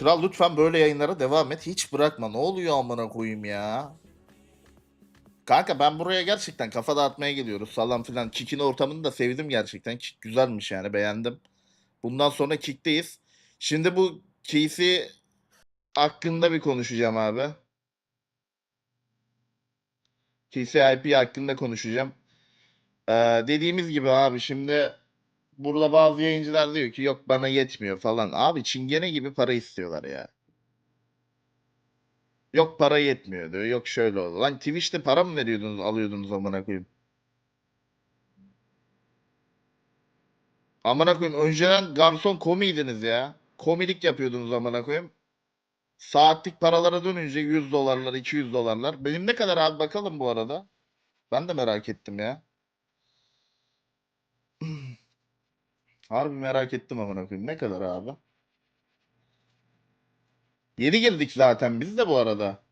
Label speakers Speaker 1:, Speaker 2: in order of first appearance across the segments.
Speaker 1: Kral lütfen böyle yayınlara devam et. Hiç bırakma. Ne oluyor amına koyayım ya? Kanka ben buraya gerçekten kafa dağıtmaya geliyoruz falan filan. Kick'in ortamını da sevdim gerçekten. Kick güzelmiş yani beğendim. Bundan sonra Kick'teyiz. Şimdi bu Casey hakkında bir konuşacağım abi. Casey IP hakkında konuşacağım. Ee, dediğimiz gibi abi şimdi burada bazı yayıncılar diyor ki yok bana yetmiyor falan. Abi çingene gibi para istiyorlar ya. Yok para yetmiyor diyor. Yok şöyle oldu. Lan Twitch'te para mı veriyordunuz, alıyordunuz amına koyayım? Amına koyayım önceden garson komiydiniz ya. Komilik yapıyordunuz amına koyayım. Saatlik paralara dönünce 100 dolarlar, 200 dolarlar. Benim ne kadar abi bakalım bu arada. Ben de merak ettim ya. Harbi merak ettim amına koyayım. Ne kadar abi? Yeni girdik zaten biz de bu arada.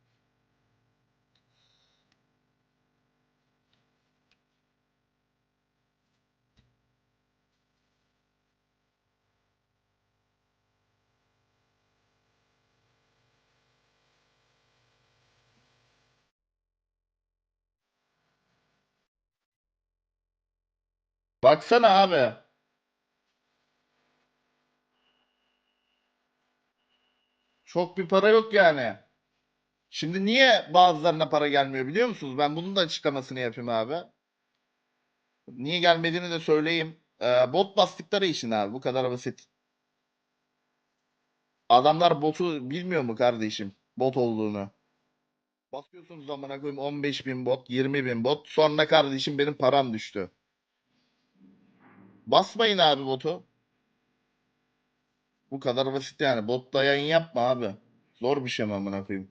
Speaker 1: Baksana abi. Çok bir para yok yani. Şimdi niye bazılarına para gelmiyor biliyor musunuz? Ben bunun da açıklamasını yapayım abi. Niye gelmediğini de söyleyeyim. Ee, bot bastıkları için abi bu kadar basit. Adamlar botu bilmiyor mu kardeşim? Bot olduğunu. Basıyorsunuz zamana koyayım 15 bin bot, 20 bin bot. Sonra kardeşim benim param düştü. Basmayın abi botu. Bu kadar basit yani. Botla yayın yapma abi. Zor bir şey mi amına koyayım?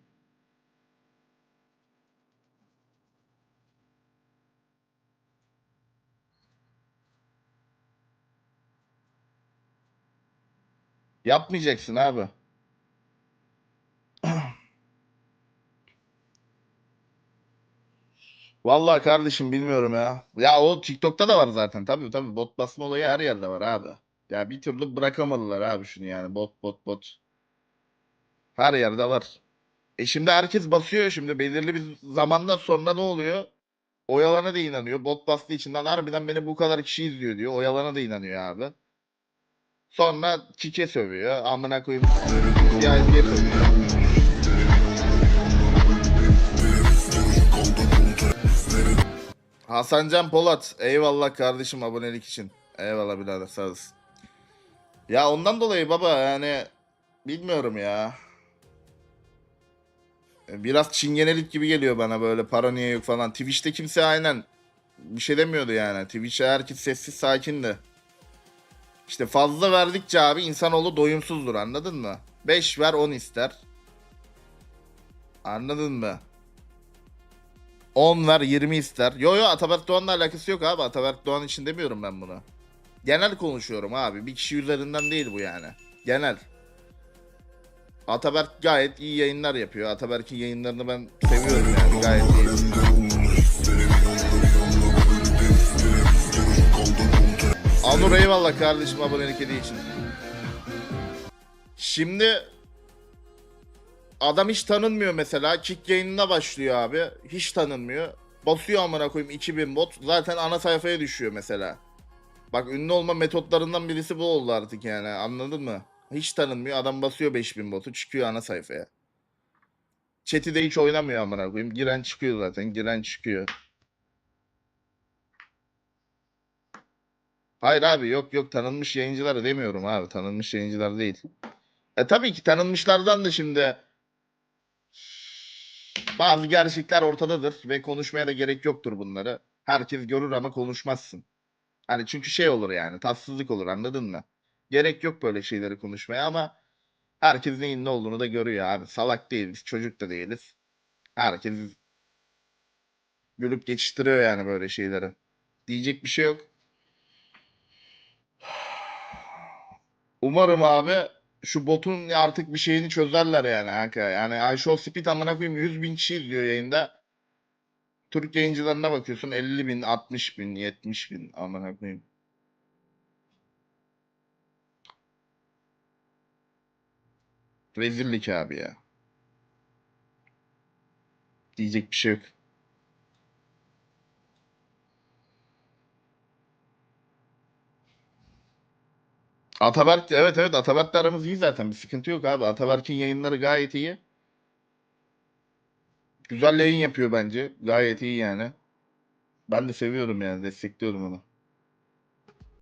Speaker 1: Yapmayacaksın abi. Vallahi kardeşim bilmiyorum ya. Ya o TikTok'ta da var zaten. Tabii tabii bot basma olayı her yerde var abi. Ya bir türlü bırakamadılar abi şunu yani. Bot bot bot. Her yerde var. E şimdi herkes basıyor şimdi belirli bir zamandan sonra ne oluyor? O yalana da inanıyor. Bot bastığı için lan harbiden beni bu kadar kişi izliyor diyor. O yalana da inanıyor abi. Sonra Kike sövüyor. Amına koyayım. CIC'ye sövüyor. Hasancan Polat. Eyvallah kardeşim abonelik için. Eyvallah birader sağ olasın. Ya ondan dolayı baba yani bilmiyorum ya. Biraz çingenelik gibi geliyor bana böyle para niye yok falan. Twitch'te kimse aynen bir şey demiyordu yani. Twitch'te herkes sessiz sakindi. İşte fazla verdikçe abi insanoğlu doyumsuzdur anladın mı? 5 ver 10 ister. Anladın mı? 10 ver 20 ister. Yo yo Ataberk Doğan'la alakası yok abi. Ataberk Doğan için demiyorum ben bunu. Genel konuşuyorum abi. Bir kişi üzerinden değil bu yani. Genel. Ataberk gayet iyi yayınlar yapıyor. Ataberk'in yayınlarını ben seviyorum yani gayet iyi. Anur eyvallah kardeşim abonelik hediye için. Şimdi adam hiç tanınmıyor mesela. Kick yayınına başlıyor abi. Hiç tanınmıyor. Basıyor amına koyayım 2000 bot. Zaten ana sayfaya düşüyor mesela. Bak ünlü olma metotlarından birisi bu oldu artık yani. Anladın mı? Hiç tanınmıyor. Adam basıyor 5000 botu çıkıyor ana sayfaya. Chat'i de hiç oynamıyor amına koyayım. Giren çıkıyor zaten. Giren çıkıyor. Hayır abi yok yok tanınmış yayıncılar demiyorum abi. Tanınmış yayıncılar değil. E tabii ki tanınmışlardan da şimdi bazı gerçekler ortadadır ve konuşmaya da gerek yoktur bunları. Herkes görür ama konuşmazsın. Hani çünkü şey olur yani tatsızlık olur anladın mı? Gerek yok böyle şeyleri konuşmaya ama herkes neyin ne olduğunu da görüyor abi. Salak değiliz, çocuk da değiliz. Herkes gülüp geçiştiriyor yani böyle şeyleri. Diyecek bir şey yok. Umarım abi şu botun artık bir şeyini çözerler yani kanka. Yani I Show Speed amına koyayım 100 bin kişi izliyor yayında. Türk yayıncılarına bakıyorsun 50 bin, 60 bin, 70 bin amına koyayım. Rezillik abi ya. Diyecek bir şey yok. Ataberk evet evet Ataberk'le aramız iyi zaten bir sıkıntı yok abi. Ataberk'in yayınları gayet iyi. Güzel yayın yapıyor bence. Gayet iyi yani. Ben de seviyorum yani destekliyorum onu.